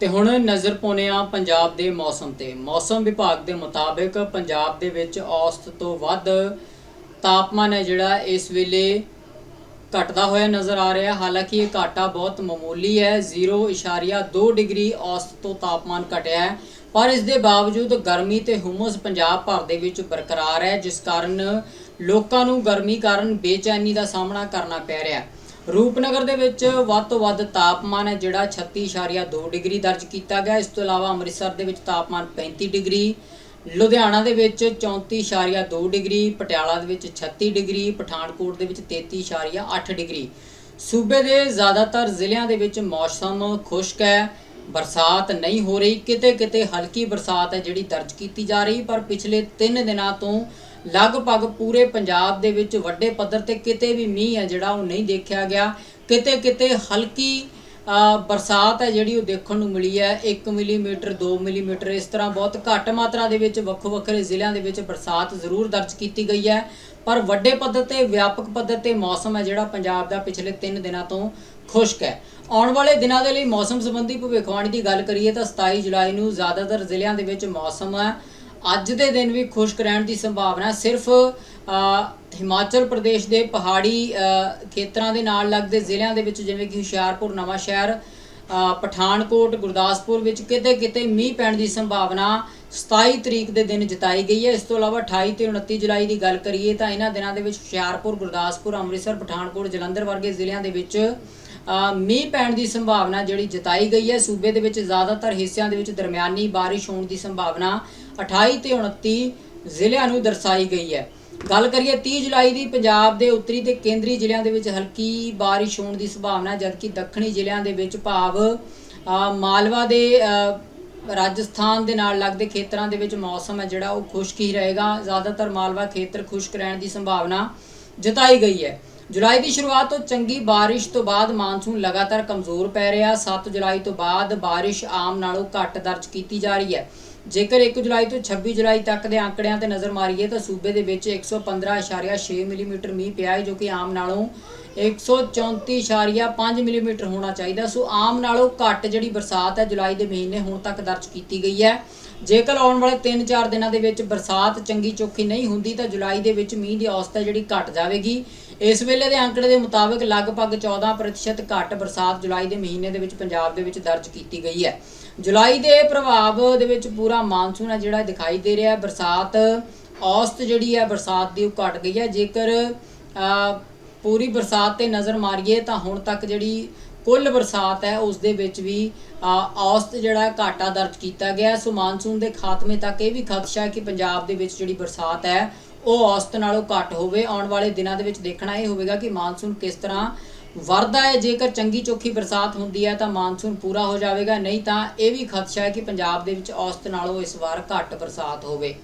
ਤੇ ਹੁਣ ਨਜ਼ਰ ਪਾਉਂਦੇ ਹਾਂ ਪੰਜਾਬ ਦੇ ਮੌਸਮ ਤੇ। ਮੌਸਮ ਵਿਭਾਗ ਦੇ ਮੁਤਾਬਕ ਪੰਜਾਬ ਦੇ ਵਿੱਚ ਔਸਤ ਤੋਂ ਵੱਧ ਤਾਪਮਾਨ ਹੈ ਜਿਹੜਾ ਇਸ ਵੇਲੇ ਘਟਦਾ ਹੋਇਆ ਨਜ਼ਰ ਆ ਰਿਹਾ। ਹਾਲਾਂਕਿ ਇਹ ਘਾਟਾ ਬਹੁਤ ਮਾਮੂਲੀ ਹੈ 0.2 ਡਿਗਰੀ ਔਸਤ ਤੋਂ ਤਾਪਮਾਨ ਘਟਿਆ ਹੈ। ਪਰ ਇਸ ਦੇ ਬਾਵਜੂਦ ਗਰਮੀ ਤੇ ਹੁਮਸ ਪੰਜਾਬ ਭਰ ਦੇ ਵਿੱਚ ਬਰਕਰਾਰ ਹੈ, ਜਿਸ ਕਾਰਨ ਲੋਕਾਂ ਨੂੰ ਗਰਮੀ ਕਾਰਨ ਬੇਚੈਨੀ ਦਾ ਸਾਹਮਣਾ ਕਰਨਾ ਪੈ ਰਿਹਾ ਹੈ। ਰੂਪਨਗਰ ਦੇ ਵਿੱਚ ਵੱਧ ਤੋਂ ਵੱਧ ਤਾਪਮਾਨ ਹੈ, ਜਿਹੜਾ 36.2 ਡਿਗਰੀ ਦਰਜ ਕੀਤਾ ਗਿਆ। ਇਸ ਤੋਂ ਇਲਾਵਾ ਅੰਮ੍ਰਿਤਸਰ ਦੇ ਵਿੱਚ ਤਾਪਮਾਨ 35 ਡਿਗਰੀ, ਲੁਧਿਆਣਾ ਦੇ ਵਿੱਚ 34.2 ਡਿਗਰੀ, ਪਟਿਆਲਾ ਦੇ ਵਿੱਚ 36 ਡਿਗਰੀ, ਪਠਾਨਕੋਟ ਦੇ ਵਿੱਚ 33.8 ਡਿਗਰੀ। ਸੂਬੇ ਦੇ ਜ਼ਿਆਦਾਤਰ ਜ਼ਿਲ੍ਹਿਆਂ ਦੇ ਵਿੱਚ ਮੌਸਮ ਖੁਸ਼ਕ ਹੈ। ਬਰਸਾਤ ਨਹੀਂ ਹੋ ਰਹੀ, ਕਿਤੇ ਕਿਤੇ ਹਲਕੀ ਬਰਸਾਤ ਹੈ ਜਿਹੜੀ ਦਰਜ ਕੀਤੀ ਜਾ ਰਹੀ, ਪਰ ਪਿਛਲੇ 3 ਦਿਨਾਂ ਤੋਂ ਲਗਭਗ ਪੂਰੇ ਪੰਜਾਬ ਦੇ ਵਿੱਚ ਵੱਡੇ ਪੱਧਰ ਤੇ ਕਿਤੇ ਵੀ ਮੀਂਹ ਹੈ ਜਿਹੜਾ ਉਹ ਨਹੀਂ ਦੇਖਿਆ ਗਿਆ। ਕਿਤੇ ਕਿਤੇ ਹਲਕੀ ਬਰਸਾਤ ਹੈ ਜਿਹੜੀ ਉਹ ਦੇਖਣ ਨੂੰ ਮਿਲੀ ਹੈ। 1 ਮਿਲੀਮੀਟਰ 2 ਮਿਲੀਮੀਟਰ, ਇਸ ਤਰ੍ਹਾਂ ਬਹੁਤ ਘੱਟ ਮਾਤਰਾ ਦੇ ਵਿੱਚ ਵੱਖੋ ਵੱਖਰੇ ਜ਼ਿਲ੍ਹਿਆਂ ਦੇ ਵਿੱਚ ਬਰਸਾਤ ਜ਼ਰੂਰ ਦਰਜ ਕੀਤੀ ਗਈ ਹੈ। ਪਰ ਵੱਡੇ ਪੱਧਰ ਤੇ, ਵਿਆਪਕ ਪੱਧਰ ਤੇ ਮੌਸਮ ਹੈ ਜਿਹੜਾ ਪੰਜਾਬ ਦਾ ਪਿਛਲੇ 3 ਦਿਨਾਂ ਤੋਂ ਖੁਸ਼ਕ ਹੈ। ਆਉਣ ਵਾਲੇ ਦਿਨਾਂ ਦੇ ਲਈ ਮੌਸਮ ਸੰਬੰਧੀ ਭਵਿੱਖਬਾਣੀ ਦੀ ਗੱਲ ਕਰੀਏ ਤਾਂ 27 ਜੁਲਾਈ ਨੂੰ ਜ਼ਿਆਦਾਤਰ ਜ਼ਿਲ੍ਹਿਆਂ ਦੇ ਵਿੱਚ ਮੌਸਮ ਅੱਜ ਦੇ ਦਿਨ ਵੀ ਖੁਸ਼ਕ ਰਹਿਣ ਦੀ ਸੰਭਾਵਨਾ ਸਿਰਫ ਹਿਮਾਚਲ ਪ੍ਰਦੇਸ਼ ਦੇ ਪਹਾੜੀ ਖੇਤਰਾਂ ਦੇ ਨਾਲ ਲੱਗਦੇ ਜ਼ਿਲ੍ਹਿਆਂ ਦੇ ਵਿੱਚ ਜਿਵੇਂ ਕਿ ਹੁਸ਼ਿਆਰਪੁਰ ਨਵਾਂ ਸ਼ਹਿਰ ਪਠਾਨਕੋਟ, ਗੁਰਦਾਸਪੁਰ ਵਿੱਚ ਕਿਤੇ ਕਿਤੇ ਮੀਂਹ ਪੈਣ ਦੀ ਸੰਭਾਵਨਾ 27 ਤਰੀਕ ਦੇ ਦਿਨ ਜਤਾਈ ਗਈ ਹੈ। ਇਸ ਤੋਂ ਇਲਾਵਾ 28 ਤੇ 29 ਜੁਲਾਈ ਦੀ ਗੱਲ ਕਰੀਏ ਤਾਂ ਇਹਨਾਂ ਦਿਨਾਂ ਦੇ ਵਿੱਚ ਹੁਸ਼ਿਆਰਪੁਰ, ਗੁਰਦਾਸਪੁਰ, ਅੰਮ੍ਰਿਤਸਰ, ਪਠਾਨਕੋਟ, ਜਲੰਧਰ ਵਰਗੇ ਜ਼ਿਲ੍ਹਿਆਂ ਦੇ ਵਿੱਚ ਮੀਂਹ ਪੈਣ ਦੀ ਸੰਭਾਵਨਾ ਜਿਹੜੀ ਜਤਾਈ ਗਈ ਹੈ, ਸੂਬੇ ਦੇ ਵਿੱਚ ਜ਼ਿਆਦਾਤਰ ਹਿੱਸਿਆਂ ਦੇ ਵਿੱਚ ਦਰਮਿਆਨੀ ਬਾਰਿਸ਼ ਹੋਣ ਦੀ ਸੰਭਾਵਨਾ 28 ਤੇ 29 ਜ਼ਿਲ੍ਹਿਆਂ ਨੂੰ ਦਰਸਾਈ ਗਈ ਹੈ। ਗੱਲ ਕਰੀਏ 30 ਜੁਲਾਈ ਦੀ, ਪੰਜਾਬ ਦੇ ਉੱਤਰੀ ਤੇ ਕੇਂਦਰੀ ਜ਼ਿਲ੍ਹਿਆਂ ਦੇ ਵਿੱਚ ਹਲਕੀ ਬਾਰਿਸ਼ ਹੋਣ ਦੀ ਸੰਭਾਵਨਾ, ਜਦਕਿ ਦੱਖਣੀ ਜ਼ਿਲ੍ਹਿਆਂ ਦੇ ਵਿੱਚ ਭਾਵ ਮਾਲਵਾ ਦੇ ਰਾਜਸਥਾਨ ਦੇ ਨਾਲ ਲੱਗਦੇ ਖੇਤਰਾਂ ਦੇ ਵਿੱਚ ਮੌਸਮ ਹੈ ਜਿਹੜਾ ਉਹ ਖੁਸ਼ਕ ਹੀ ਰਹੇਗਾ। ਜ਼ਿਆਦਾਤਰ ਮਾਲਵਾ ਖੇਤਰ ਖੁਸ਼ਕ ਰਹਿਣ ਦੀ ਸੰਭਾਵਨਾ ਜਤਾਈ ਗਈ ਹੈ। ਜੁਲਾਈ ਦੀ ਸ਼ੁਰੂਆਤ ਤੋਂ ਚੰਗੀ ਬਾਰਿਸ਼ ਤੋਂ ਬਾਅਦ ਮਾਨਸੂਨ ਲਗਾਤਾਰ ਕਮਜ਼ੋਰ ਪੈ ਰਿਹਾ। 7 ਜੁਲਾਈ ਤੋਂ ਬਾਅਦ ਬਾਰਿਸ਼ ਆਮ ਨਾਲੋਂ ਘੱਟ ਦਰਜ ਕੀਤੀ ਜਾ ਰਹੀ ਹੈ। ਜੇਕਰ 1 ਜੁਲਾਈ ਤੋਂ 26 ਜੁਲਾਈ ਤੱਕ ਦੇ ਅੰਕੜਿਆਂ ਤੇ ਨਜ਼ਰ ਮਾਰੀਏ ਤਾਂ ਸੂਬੇ ਦੇ ਵਿੱਚ 115.6 ਮਿਲੀਮੀਟਰ ਮੀਂਹ ਪਿਆ ਹੈ, ਜੋ ਕਿ ਆਮ ਨਾਲੋਂ 134.5 ਮਿਲੀਮੀਟਰ ਹੋਣਾ ਚਾਹੀਦਾ। ਸੋ ਆਮ ਨਾਲੋਂ ਘੱਟ ਜਿਹੜੀ ਬਰਸਾਤ ਹੈ, ਜੁਲਾਈ ਦੇ ਮਹੀਨੇ ਹੁਣ ਤੱਕ ਦਰਜ ਕੀਤੀ ਗਈ ਹੈ। ਜੇਕਰ ਆਉਣ ਵਾਲੇ 3-4 ਦਿਨਾਂ ਦੇ ਵਿੱਚ ਬਰਸਾਤ ਚੰਗੀ ਚੋਖੀ ਨਹੀਂ ਹੁੰਦੀ ਤਾਂ ਜੁਲਾਈ ਦੇ ਵਿੱਚ ਮੀਂਹ ਦੀ ਔਸਤ ਹੈ ਜਿਹੜੀ ਘਟ ਜਾਵੇਗੀ। ਇਸ ਵੇਲੇ ਦੇ ਅੰਕੜੇ ਦੇ ਮੁਤਾਬਕ ਲਗਭਗ 14% ਘੱਟ ਬਰਸਾਤ ਜੁਲਾਈ ਦੇ ਮਹੀਨੇ ਦੇ ਵਿੱਚ ਪੰਜਾਬ ਦੇ ਵਿੱਚ ਦਰਜ ਕੀਤੀ ਗਈ ਹੈ। ਜੁਲਾਈ ਦੇ ਪ੍ਰਭਾਵ ਦੇ ਵਿੱਚ ਪੂਰਾ ਮਾਨਸੂਨ ਹੈ ਜਿਹੜਾ ਦਿਖਾਈ ਦੇ ਰਿਹਾ ਹੈ। ਬਰਸਾਤ ਔਸਤ ਜਿਹੜੀ ਹੈ, ਬਰਸਾਤ ਦੀ ਉਹ ਘਟ ਗਈ ਹੈ। ਜੇਕਰ ਪੂਰੀ ਬਰਸਾਤ ਤੇ ਨਜ਼ਰ ਮਾਰੀਏ ਤਾਂ ਹੁਣ ਤੱਕ ਜਿਹੜੀ ਕੁੱਲ ਬਰਸਾਤ ਹੈ, ਉਸ ਦੇ ਵਿੱਚ ਵੀ ਔਸਤ ਜਿਹੜਾ ਘਾਟਾ ਦਰਜ ਕੀਤਾ ਗਿਆ। ਸੋ ਮਾਨਸੂਨ ਦੇ ਖਾਤਮੇ ਤੱਕ ਇਹ ਵੀ ਖਦਸ਼ਾ ਹੈ ਕਿ ਪੰਜਾਬ ਦੇ ਵਿੱਚ ਜਿਹੜੀ ਬਰਸਾਤ ਹੈ, ਉਹ ਔਸਤ ਨਾਲੋਂ ਘੱਟ ਹੋਵੇ। ਆਉਣ ਵਾਲੇ ਦਿਨਾਂ ਦੇ ਵਿੱਚ ਦੇਖਣਾ ਇਹ ਹੋਵੇਗਾ ਕਿ ਮਾਨਸੂਨ ਕਿਸ ਤਰ੍ਹਾਂ ਵਰਦਾ ਹੈ। ਜੇਕਰ ਚੰਗੀ ਚੋਖੀ ਬਰਸਾਤ ਹੁੰਦੀ ਹੈ, ਤਾਂ ਮਾਨਸੂਨ ਪੂਰਾ ਹੋ ਜਾਵੇਗਾ। ਨਹੀਂ ਤਾਂ ਇਹ ਵੀ ਖਦਸ਼ਾ ਹੈ ਕਿ ਪੰਜਾਬ ਦੇ ਵਿੱਚ ਔਸਤ ਨਾਲੋਂ ਇਸ ਵਾਰ ਘੱਟ ਬਰਸਾਤ ਹੋਵੇ।